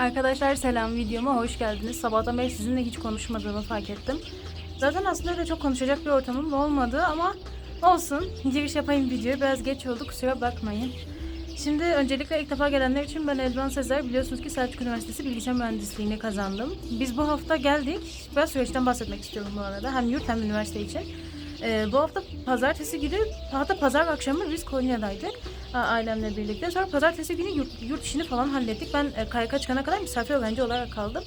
Arkadaşlar selam videoma hoş geldiniz. Sabahtan beri sizinle hiç konuşmadığımı fark ettim. Zaten aslında öyle çok konuşacak bir ortamım olmadı ama olsun. Giriş yapayım videoya. Biraz geç oldu kusura bakmayın. Şimdi öncelikle ilk defa gelenler için ben Elvan Sezer. Biliyorsunuz ki Selçuk Üniversitesi Bilgisayar Mühendisliğini kazandım. Biz bu hafta geldik. Biraz süreçten bahsetmek istiyorum bu arada. Hem yurt hem üniversite için. Ee, bu hafta pazartesi günü, hatta pazar akşamı biz Konya'daydık ailemle birlikte. Sonra pazartesi günü yurt, yurt işini falan hallettik. Ben e, KYK çıkana kadar misafir öğrenci olarak kaldım.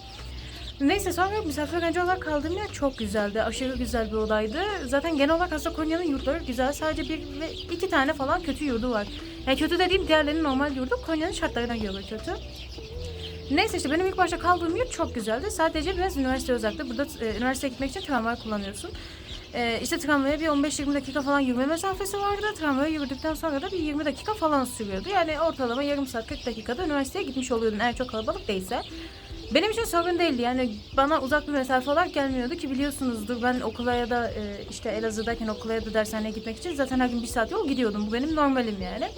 Neyse sonra misafir öğrenci olarak kaldığım yer çok güzeldi. Aşırı güzel bir odaydı. Zaten genel olarak aslında Konya'nın yurtları güzel. Sadece bir ve iki tane falan kötü yurdu var. Yani kötü dediğim diğerlerinin normal yurdu. Konya'nın şartlarına göre kötü. Neyse işte benim ilk başta kaldığım yurt çok güzeldi. Sadece biraz üniversite uzaktı. Burada e, üniversiteye gitmek için tramvay kullanıyorsun. E, işte tramvaya bir 15-20 dakika falan yürüme mesafesi vardı. Tramvaya yürüdükten sonra da bir 20 dakika falan sürüyordu. Yani ortalama yarım saat 40 dakikada üniversiteye gitmiş oluyordun eğer çok kalabalık değilse. Benim için sorun değildi yani bana uzak bir mesafe olarak gelmiyordu ki biliyorsunuzdur ben okula ya da e, işte Elazığ'dayken okula ya da dershaneye gitmek için zaten her gün bir saat yol gidiyordum. Bu benim normalim yani.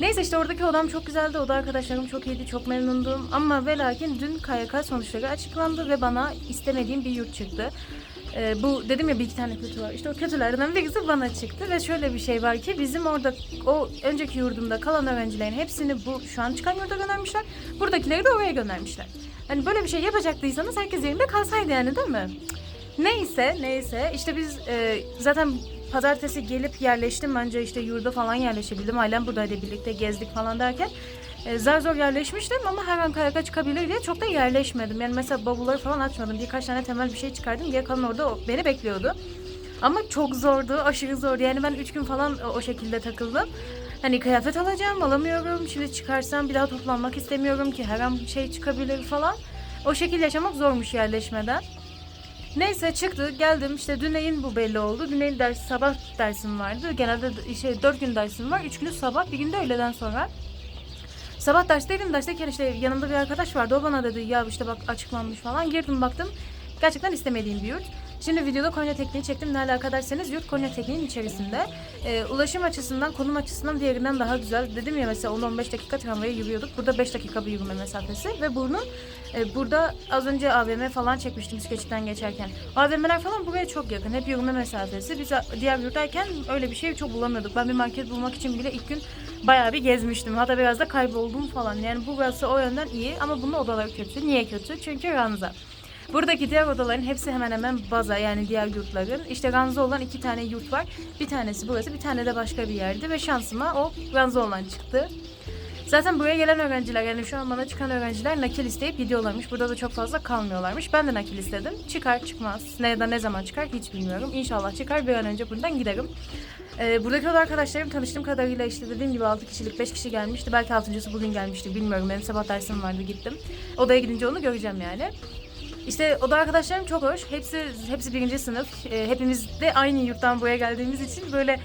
Neyse işte oradaki odam çok güzeldi. Oda arkadaşlarım çok iyiydi. Çok memnundum. Ama ve lakin dün KYK sonuçları açıklandı ve bana istemediğim bir yurt çıktı. Ee, bu dedim ya bir iki tane kötü var. İşte o kötülerden birisi bana çıktı ve şöyle bir şey var ki bizim orada o önceki yurdumda kalan öğrencilerin hepsini bu şu an çıkan yurda göndermişler. Buradakileri de oraya göndermişler. Hani böyle bir şey yapacaktıysanız herkes yerinde kalsaydı yani değil mi? Neyse neyse işte biz e, zaten pazartesi gelip yerleştim bence işte yurda falan yerleşebildim. Ailem buradaydı birlikte gezdik falan derken e, zar zor yerleşmiştim ama her an kayaka çıkabilir diye çok da yerleşmedim. Yani mesela bavulları falan açmadım. Birkaç tane temel bir şey çıkardım. Diye kalan orada beni bekliyordu. Ama çok zordu, aşırı zordu. Yani ben üç gün falan o şekilde takıldım. Hani kıyafet alacağım, alamıyorum. Şimdi çıkarsam bir daha toplanmak istemiyorum ki her an şey çıkabilir falan. O şekilde yaşamak zormuş yerleşmeden. Neyse çıktı geldim işte Düney'in bu belli oldu. Düney'in ders sabah dersim vardı. Genelde şey dört gün dersim var. Üç günü sabah bir günde öğleden sonra. Sabah dersteydim. Dersteyken işte yanımda bir arkadaş vardı. O bana dedi ya işte bak açıklanmış falan. Girdim baktım. Gerçekten istemediğim bir yurt. Şimdi videoda Konya Tekniği çektim. Ne alaka yurt Konya Tekniği'nin içerisinde. Ee, ulaşım açısından, konum açısından diğerinden daha güzel. Dedim ya mesela 10-15 dakika tramvaya yürüyorduk. Burada 5 dakika bir yürüme mesafesi. Ve bunu e, burada az önce AVM falan çekmiştim Skeç'ten geçerken. AVM'ler falan buraya çok yakın. Hep yürüme mesafesi. Biz diğer yurttayken öyle bir şey çok bulamıyorduk. Ben bir market bulmak için bile ilk gün bayağı bir gezmiştim. Hatta biraz da kayboldum falan. Yani burası o yönden iyi ama bunun odaları kötü. Niye kötü? Çünkü ranza. Buradaki diğer odaların hepsi hemen hemen baza yani diğer yurtların. İşte ranza olan iki tane yurt var. Bir tanesi burası, bir tane de başka bir yerdi ve şansıma o ranza olan çıktı. Zaten buraya gelen öğrenciler yani şu an bana çıkan öğrenciler nakil isteyip gidiyorlarmış. Burada da çok fazla kalmıyorlarmış. Ben de nakil istedim. Çıkar çıkmaz. Ne ya da ne zaman çıkar hiç bilmiyorum. İnşallah çıkar bir an önce buradan giderim. Ee, buradaki oda arkadaşlarım tanıştığım kadarıyla işte dediğim gibi 6 kişilik 5 kişi gelmişti. Belki 6.sı bugün gelmişti bilmiyorum. Benim sabah dersim vardı gittim. Odaya gidince onu göreceğim yani. İşte oda arkadaşlarım çok hoş. Hepsi hepsi birinci sınıf. Ee, hepimiz de aynı yurttan buraya geldiğimiz için böyle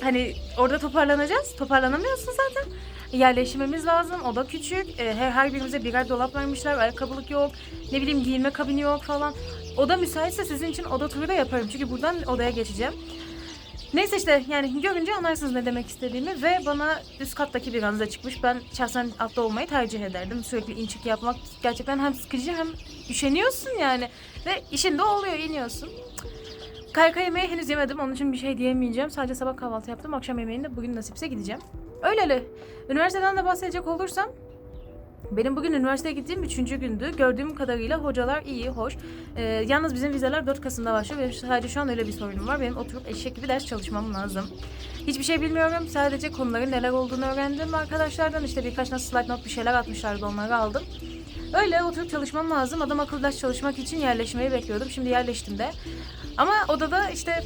hani orada toparlanacağız. Toparlanamıyorsun zaten. Yerleşmemiz lazım. Oda küçük. Ee, her, her birimize birer dolap vermişler. Ayakkabılık yok. Ne bileyim giyinme kabini yok falan. Oda müsaitse sizin için oda turu da yaparım. Çünkü buradan odaya geçeceğim. Neyse işte yani görünce anlarsınız ne demek istediğimi ve bana üst kattaki bir ranza çıkmış. Ben şahsen altta olmayı tercih ederdim. Sürekli in çık yapmak gerçekten hem sıkıcı hem üşeniyorsun yani. Ve işin de oluyor iniyorsun. Kayka yemeği henüz yemedim. Onun için bir şey diyemeyeceğim. Sadece sabah kahvaltı yaptım. Akşam yemeğinde bugün nasipse gideceğim. Öyleli. Üniversiteden de bahsedecek olursam benim bugün üniversiteye gittiğim üçüncü gündü. Gördüğüm kadarıyla hocalar iyi, hoş. Ee, yalnız bizim vizeler 4 Kasım'da başlıyor. Benim sadece şu an öyle bir sorunum var. Benim oturup eşek gibi ders çalışmam lazım. Hiçbir şey bilmiyorum. Sadece konuların neler olduğunu öğrendim arkadaşlardan. İşte birkaç nasıl slide note bir şeyler atmışlardı onları aldım. Öyle oturup çalışmam lazım. Adam akıllı ders çalışmak için yerleşmeyi bekliyordum. Şimdi yerleştim de. Ama odada işte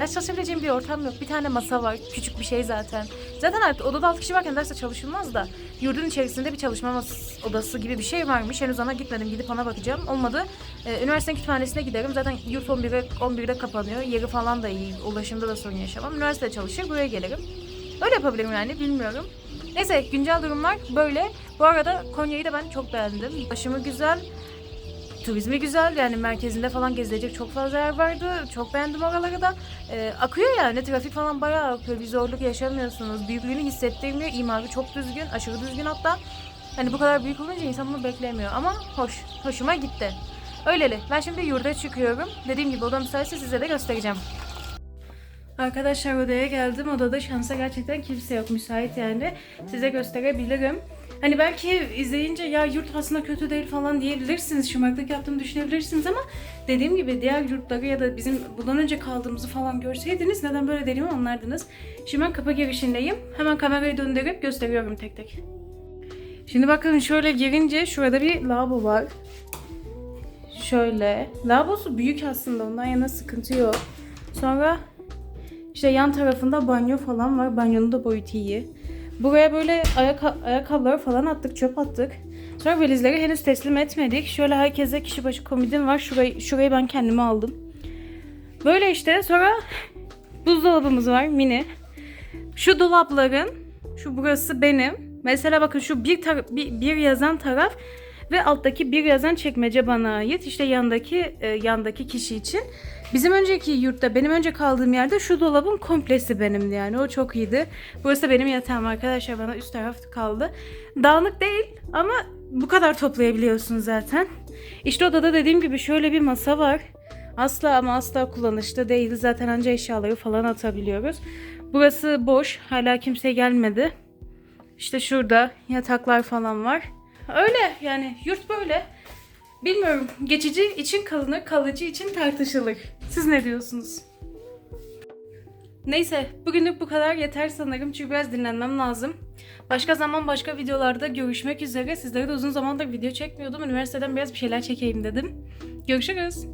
ders çalışabileceğim bir ortam yok. Bir tane masa var. Küçük bir şey zaten. Zaten artık odada 6 kişi varken derste çalışılmaz da. Yurdun içerisinde bir çalışma odası gibi bir şey varmış. Henüz ona gitmedim. Gidip ona bakacağım. Olmadı. Ee, üniversitenin kütüphanesine giderim. Zaten yurt 11'e 11'de kapanıyor. Yeri falan da iyi. Ulaşımda da sorun yaşamam. Üniversitede çalışır. Buraya gelirim. Öyle yapabilirim yani. Bilmiyorum. Neyse güncel durumlar böyle. Bu arada Konya'yı da ben çok beğendim. Aşımı güzel. Turizmi güzel yani merkezinde falan gezilecek çok fazla yer vardı. Çok beğendim oraları da. Ee, akıyor yani trafik falan bayağı akıyor. Bir zorluk yaşamıyorsunuz. Büyüklüğünü hissettirmiyor. İmarı çok düzgün, aşırı düzgün hatta. Hani bu kadar büyük olunca insan bunu beklemiyor ama hoş. Hoşuma gitti. Öyleli. Ben şimdi yurda çıkıyorum. Dediğim gibi odam müsaitse size de göstereceğim. Arkadaşlar odaya geldim. Odada şansa gerçekten kimse yok. Müsait yani. Size gösterebilirim. Hani belki izleyince ya yurt aslında kötü değil falan diyebilirsiniz. Şımarıklık yaptığımı düşünebilirsiniz ama dediğim gibi diğer yurtları ya da bizim bundan önce kaldığımızı falan görseydiniz neden böyle dediğimi anlardınız. Şimdi ben kapı girişindeyim. Hemen kamerayı döndürüp gösteriyorum tek tek. Şimdi bakın şöyle girince şurada bir lavabo var. Şöyle. Lavabosu büyük aslında ondan yana sıkıntı yok. Sonra işte yan tarafında banyo falan var. Banyonun da boyutu iyi. Buraya böyle ayak ayakkabıları falan attık, çöp attık. Sonra valizleri henüz teslim etmedik. Şöyle herkese kişi başı komodin var. Şurayı, şurayı ben kendime aldım. Böyle işte. Sonra buzdolabımız var mini. Şu dolapların, şu burası benim. Mesela bakın şu bir, tar- bir, bir yazan taraf ve alttaki bir yazan çekmece bana ait. İşte yandaki e, yandaki kişi için. Bizim önceki yurtta benim önce kaldığım yerde şu dolabın komplesi benimdi yani. O çok iyiydi. Burası benim yatağım arkadaşlar. Bana üst taraf kaldı. Dağınık değil ama bu kadar toplayabiliyorsun zaten. İşte odada dediğim gibi şöyle bir masa var. Asla ama asla kullanışlı değil. Zaten anca eşyaları falan atabiliyoruz. Burası boş. Hala kimse gelmedi. İşte şurada yataklar falan var. Öyle yani yurt böyle. Bilmiyorum. Geçici için kalınır, kalıcı için tartışılır. Siz ne diyorsunuz? Neyse, bugünlük bu kadar yeter sanırım çünkü biraz dinlenmem lazım. Başka zaman başka videolarda görüşmek üzere. Sizlere de uzun zamandır video çekmiyordum. Üniversiteden biraz bir şeyler çekeyim dedim. Görüşürüz.